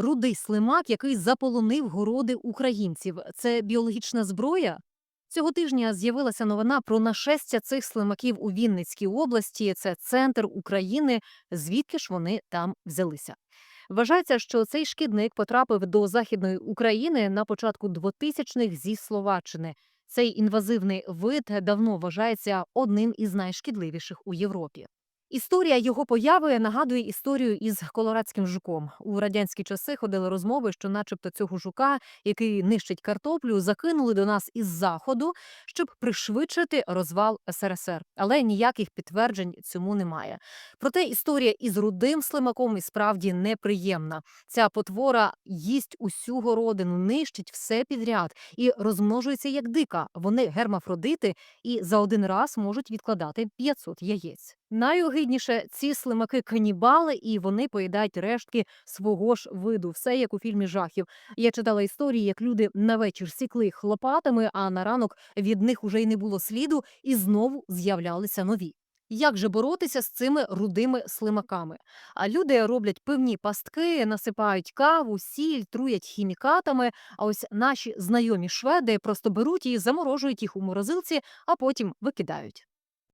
Рудий слимак, який заполонив городи українців. Це біологічна зброя? Цього тижня з'явилася новина про нашестя цих слимаків у Вінницькій області. Це центр України. Звідки ж вони там взялися? Вважається, що цей шкідник потрапив до західної України на початку 2000-х зі Словаччини. Цей інвазивний вид давно вважається одним із найшкідливіших у Європі. Історія його появи нагадує історію із колорадським жуком. У радянські часи ходили розмови, що, начебто, цього жука, який нищить картоплю, закинули до нас із заходу, щоб пришвидшити розвал СРСР. Але ніяких підтверджень цьому немає. Проте історія із рудим слимаком і справді неприємна. Ця потвора їсть усю городину, нищить все підряд і розмножується як дика. Вони гермафродити і за один раз можуть відкладати 500 яєць. Найогидніше ці слимаки канібали, і вони поїдають рештки свого ж виду. Все як у фільмі жахів. Я читала історії, як люди на вечір сікли їх лопатами, а на ранок від них уже й не було сліду, і знову з'являлися нові. Як же боротися з цими рудими слимаками? А люди роблять пивні пастки, насипають каву, сіль, труять хімікатами. А ось наші знайомі шведи просто беруть і заморожують їх у морозилці, а потім викидають.